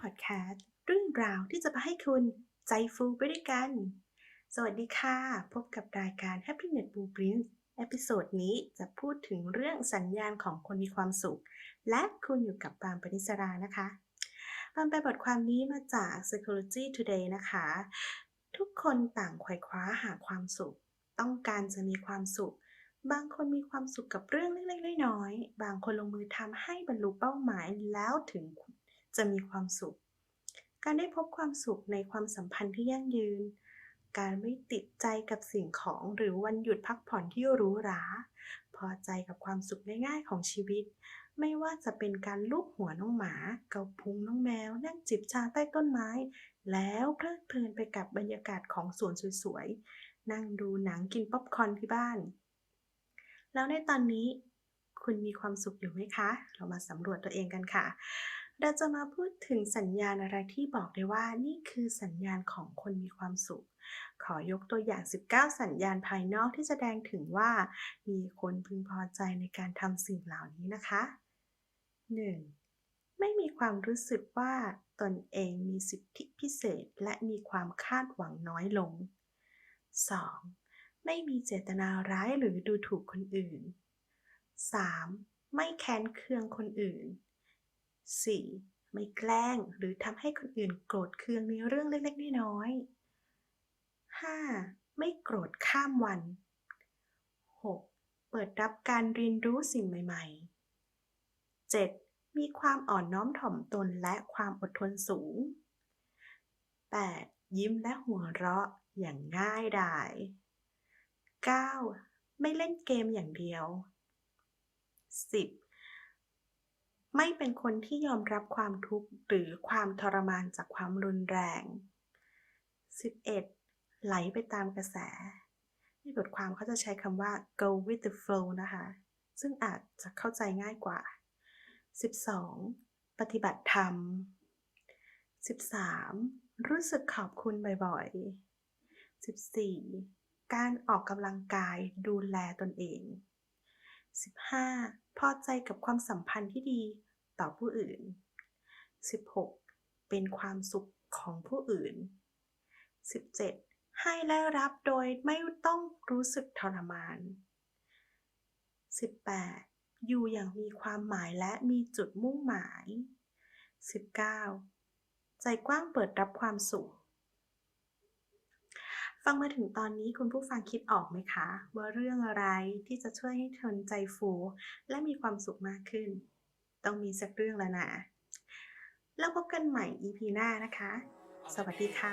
พาวที่จะไปให้คุณใจฟูไปด้วยกัน สวัสดีค่ะ พบกับรายการ Happiness Blueprint เอพิโซดนี้จะพูดถึงเรื่องสัญญาณของคนมีความสุข และคุณอยู่กับปามปนิสรานะคะปามไปบทความนี้มาจาก Psychology Today นะคะ ทุกคนต่างไขว่คว้าหาความสุข ต้องการจะมีความสุขบางคนมีความสุขกับเรื่องเล็กๆน้อยๆ บางคนลงมือทำให้บรรลุเป้าหมายแล้วถึง จะมีความสุข การได้พบความสุขในความสัมพันธ์ที่ยั่งยืน การไม่ติดใจกับสิ่งของหรือวันหยุดพักผ่อนที่หรูหรา พอใจกับความสุขง่ายๆของชีวิต ไม่ว่าจะเป็นการลูบหัวน้องหมา เกาพุงน้องแมว นั่งจิบชาใต้ต้นไม้ แล้วเพลิดเพลินไปกับบรรยากาศของสวนสวยๆ นั่งดูหนังกินป๊อปคอร์นที่บ้าน แล้วในตอนนี้คุณมีความสุขอยู่ไหมคะ เรามาสำรวจตัวเองกันค่ะ เราจะมาพูดถึงสัญญาณอะไรที่บอกได้ว่านี่คือสัญญาณของคนมีความสุข ขอยกตัวอย่าง 19 สัญญาณภายนอกที่แสดงถึงว่า มีคนพึงพอใจในการทำสิ่งเหล่านี้นะคะ 1. ไม่มีความรู้สึกว่าตนเองมีสิทธิพิเศษและมีความคาดหวังน้อยลง 2. ไม่มีเจตนาร้ายหรือดูถูกคนอื่น 3. ไม่แค้นเคืองคนอื่น 4. ไม่แกล้งหรือทำให้คนอื่นโกรธเคืองในเรื่องเล็กๆน้อยๆ 5. ไม่โกรธข้ามวัน 6. เปิดรับการเรียนรู้สิ่งใหม่ ๆ 7. มีความอ่อนน้อมถ่อมตนและความอดทนสูง 8. ยิ้มและหัวเราะอย่างง่ายดาย 9. ไม่เล่นเกมอย่างเดียว 10. ไม่เป็นคนที่ยอมรับความทุกข์หรือความทรมานจากความรุนแรง 11. ไหลไปตามกระแส ในบทความเขาจะใช้คำว่า go with the flow นะคะ ซึ่งอาจจะเข้าใจง่ายกว่า 12. ปฏิบัติธรรม 13. รู้สึกขอบคุณบ่อยๆ 14. การออกกำลังกายดูแลตนเอง 15. พอใจกับความสัมพันธ์ที่ดีต่อผู้อื่น 16. เป็นความสุขของผู้อื่น 17. ให้และรับโดยไม่ต้องรู้สึกทรมาน 18. อยู่อย่างมีความหมายและมีจุดมุ่งหมาย 19. ใจกว้างเปิดรับความสุข ฟังมาถึงตอนนี้คุณผู้ฟังคิดออกไหมคะ ว่าเรื่องอะไรที่จะช่วยให้ทนใจฟู และมีความสุขมากขึ้น ต้องมีสักเรื่องแล้วนะ แล้วพบกันใหม่ EP หน้านะคะ สวัสดีค่ะ